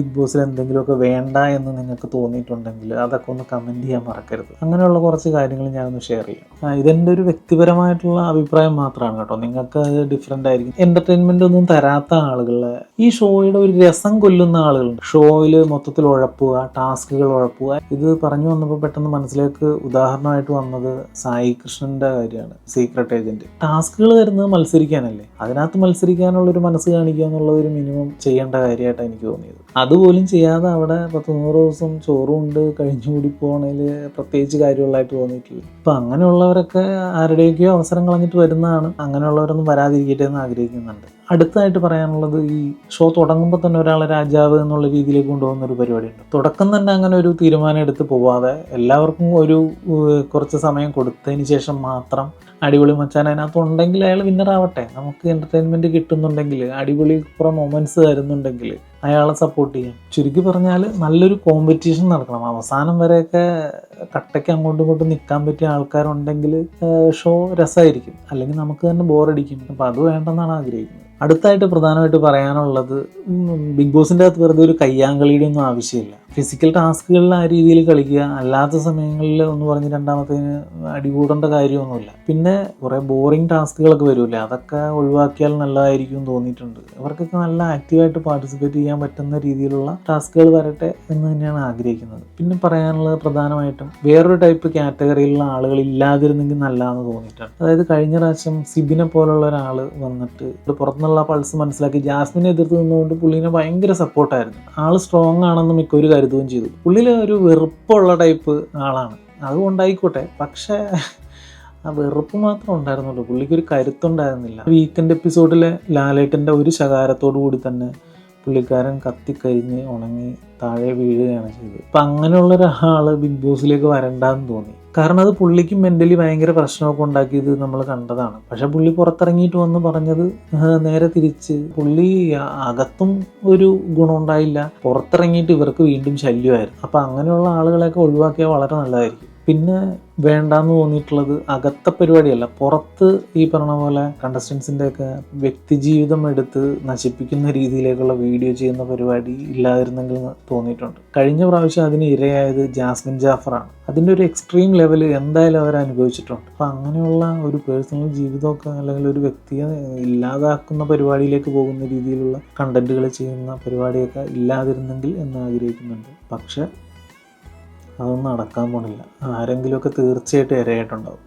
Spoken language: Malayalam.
ബിഗ് ബോസിൽ എന്തെങ്കിലുമൊക്കെ വേണ്ട എന്ന് നിങ്ങൾക്ക് തോന്നിയിട്ടുണ്ടെങ്കിൽ അതൊക്കെ ഒന്ന് കമന്റ് ചെയ്യാൻ മറക്കരുത്. അങ്ങനെയുള്ള കുറച്ച് കാര്യങ്ങൾ ഞാനൊന്ന് ഷെയർ ചെയ്യാം. ഇതെന്റെ ഒരു വ്യക്തിപരമായിട്ടുള്ള അഭിപ്രായം മാത്രമാണ് കേട്ടോ. നിങ്ങൾക്ക് അത് ഡിഫറെന്റ് ആയിരിക്കും. എന്റർടൈൻമെന്റ് ഒന്നും തരാത്ത ആളുകളെ ഈ ഷോയുടെ ഒരു രസം കൊല്ലുന്ന ആളുകളുണ്ട്. ഷോയിൽ മൊത്തത്തിൽ ഉഴപ്പുക ടാസ്കുകൾ ഉഴപ്പുക. ഇത് പറഞ്ഞു വന്നപ്പോൾ പെട്ടെന്ന് മനസ്സിലേക്ക് ഉദാഹരണമായിട്ട് വന്നത് സായി കൃഷ്ണന്റെ കാര്യമാണ്. സീക്രട്ട് ഏജന്റ് ടാസ്കുകൾ തരുന്നത് മത്സരിക്കാനല്ലേ? അതിനകത്ത് മത്സരിക്കാനുള്ള ഒരു മനസ്സ് കാണിക്കുക എന്നുള്ളത് ഒരു മിനിമം ചെയ്യേണ്ട കാര്യമായിട്ടാണ് എനിക്ക് തോന്നിയത്. അതുപോലും ചെയ്യാതെ അവിടെ പത്ത് നൂറ് ദിവസം ചോറുണ്ട് കഴിഞ്ഞുകൂടി പോകണതിൽ പ്രത്യേകിച്ച് കാര്യമുള്ളതായിട്ട് തോന്നിയിട്ടില്ല. അപ്പം അങ്ങനെയുള്ളവരൊക്കെ ആരുടെയൊക്കെയോ അവസരം കളഞ്ഞിട്ട് വരുന്നതാണ്. അങ്ങനെയുള്ളവരൊന്നും വരാതിരിക്കട്ടെ എന്ന് ആഗ്രഹിക്കുന്നുണ്ട്. അടുത്തായിട്ട് പറയാനുള്ളത് ഈ ഷോ തുടങ്ങുമ്പോൾ തന്നെ ഒരാളെ രാജാവ് എന്നുള്ള രീതിയിലേക്ക് കൊണ്ടുപോകുന്ന ഒരു പരിപാടിയുണ്ട്. തുടക്കം തന്നെ അങ്ങനെ ഒരു തീരുമാനം എടുത്ത് പോവാതെ എല്ലാവർക്കും ഒരു കുറച്ച് സമയം കൊടുത്തതിന് ശേഷം മാത്രം അടിപൊളി മച്ചാൻ അതിനകത്ത് ഉണ്ടെങ്കിൽ അയാൾ വിന്നർ ആവട്ടെ. നമുക്ക് എന്റർടൈൻമെന്റ് കിട്ടുന്നുണ്ടെങ്കിൽ അടിപൊളി കുറേ മൊമെന്റ്സ് തരുന്നുണ്ടെങ്കിൽ അയാളെ സപ്പോർട്ട് ചെയ്യാം. ചുരുക്കി പറഞ്ഞാൽ നല്ലൊരു കോമ്പറ്റീഷൻ നടക്കണം. അവസാനം വരെയൊക്കെ കട്ടയ്ക്ക് അങ്ങോട്ടും ഇങ്ങോട്ടും നിൽക്കാൻ പറ്റിയ ആൾക്കാരുണ്ടെങ്കിൽ ഷോ രസമായിരിക്കും. അല്ലെങ്കിൽ നമുക്ക് തന്നെ ബോറടിക്കും അപ്പം അത് വേണ്ടെന്നാണ് ആഗ്രഹിക്കുന്നത്. അടുത്തായിട്ട് പ്രധാനമായിട്ട് പറയാനുള്ളത് ബിഗ് ബോസിന്റെ അകത്ത് വെറുതെ ഒരു കയ്യാങ്കളിയുടെ ഒന്നും ആവശ്യമില്ല. ഫിസിക്കൽ ടാസ്കുകളിൽ ആ രീതിയിൽ കളിക്കുക അല്ലാത്ത സമയങ്ങളിൽ ഒന്ന് പറഞ്ഞ് രണ്ടാമത്തേന് അടികൂടേണ്ട കാര്യമൊന്നുമില്ല. പിന്നെ കുറേ ബോറിംഗ് ടാസ്കുകളൊക്കെ വരുമല്ലേ അതൊക്കെ ഒഴിവാക്കിയാൽ നല്ലതായിരിക്കും തോന്നിയിട്ടുണ്ട്. ഇവർക്കൊക്കെ നല്ല ആക്റ്റീവായിട്ട് പാർട്ടിസിപ്പേറ്റ് ചെയ്യാൻ പറ്റുന്ന രീതിയിലുള്ള ടാസ്കുകൾ വരട്ടെ എന്ന് തന്നെയാണ് ആഗ്രഹിക്കുന്നത്. പിന്നെ പറയാനുള്ളത് പ്രധാനമായിട്ടും വേറൊരു ടൈപ്പ് കാറ്റഗറിയിലുള്ള ആളുകൾ ഇല്ലാതിരുന്നെങ്കിൽ നല്ലതാണെന്ന് തോന്നിയിട്ടുണ്ട്. അതായത് കഴിഞ്ഞ പ്രാവശ്യം സിബിനെ പോലുള്ള ഒരാൾ വന്നിട്ട് ഇത് പുറത്തുനിന്നുള്ള പൾസ് മനസ്സിലാക്കി. ജാസ്മിനെ എതിർത്ത് നിന്നുകൊണ്ട് പുള്ളീനെ ഭയങ്കര സപ്പോർട്ടായിരുന്നു ആൾ സ്ട്രോങ് ആണെന്ന് മിക്കൊരു കരുതുകയും ചെയ്തു. പുള്ളിയിൽ ഒരു വെറുപ്പുള്ള ടൈപ്പ് ആളാണ്. അതുകൊണ്ടായിക്കോട്ടെ. പക്ഷേ ആ വെറുപ്പ് മാത്രം ഉണ്ടായിരുന്നുള്ളൂ. പുള്ളിക്ക് ഒരു കരുത്തുണ്ടായിരുന്നില്ല. വീക്കെൻഡ് എപ്പിസോഡിലെ ലാലേട്ടന്റെ ഒരു ശകാരത്തോടു കൂടി തന്നെ പുള്ളിക്കാരൻ കത്തിക്കരിഞ്ഞ് ഉണങ്ങി താഴെ വീഴുകയാണ് ചെയ്തത്. അപ്പം അങ്ങനെയുള്ള ഒരാൾ ബിഗ് ബോസിലേക്ക് വരണ്ടെന്ന് തോന്നി. കാരണം അത് പുള്ളിക്ക് മെന്റലി ഭയങ്കര പ്രശ്നമൊക്കെ ഉണ്ടാക്കിയത് നമ്മൾ കണ്ടതാണ്. പക്ഷെ പുള്ളി പുറത്തിറങ്ങിയിട്ട് വന്ന് പറഞ്ഞത് നേരെ തിരിച്ച്. പുള്ളി അകത്തും ഒരു ഗുണമുണ്ടായില്ല പുറത്തിറങ്ങിയിട്ട് ഇവർക്ക് വീണ്ടും ശല്യമായിരുന്നു. അപ്പം അങ്ങനെയുള്ള ആളുകളെയൊക്കെ ഒഴിവാക്കിയാൽ വളരെ നല്ലതായിരിക്കും. പിന്നെ വേണ്ടാന്ന് തോന്നിയിട്ടുള്ളത് അകത്തെ പരിപാടിയല്ല. പുറത്ത് ഈ പറഞ്ഞ പോലെ കണ്ടസ്റ്റൻസിന്റെ ഒക്കെ വ്യക്തിജീവിതം എടുത്ത് നശിപ്പിക്കുന്ന രീതിയിലേക്കുള്ള വീഡിയോ ചെയ്യുന്ന പരിപാടി ഇല്ലാതിരുന്നെങ്കിൽ തോന്നിയിട്ടുണ്ട്. കഴിഞ്ഞ പ്രാവശ്യം അതിന് ഇരയായത് ജാസ്മിൻ ജാഫറാണ്. അതിന്റെ ഒരു എക്സ്ട്രീം ലെവൽ എന്തായാലും അവർ അനുഭവിച്ചിട്ടുണ്ട്. അപ്പം അങ്ങനെയുള്ള ഒരു പേഴ്സണൽ ജീവിതമൊക്കെ അല്ലെങ്കിൽ ഒരു വ്യക്തിയെ ഇല്ലാതാക്കുന്ന പരിപാടിയിലേക്ക് പോകുന്ന രീതിയിലുള്ള കണ്ടന്റുകൾ ചെയ്യുന്ന പരിപാടിയൊക്കെ ഇല്ലാതിരുന്നെങ്കിൽ എന്ന് ആഗ്രഹിക്കുന്നുണ്ട്. പക്ഷെ അതൊന്നും നടക്കാൻ പോണില്ല. ആരെങ്കിലുമൊക്കെ തീർച്ചയായിട്ടും ഇരയായിട്ടുണ്ടാവും.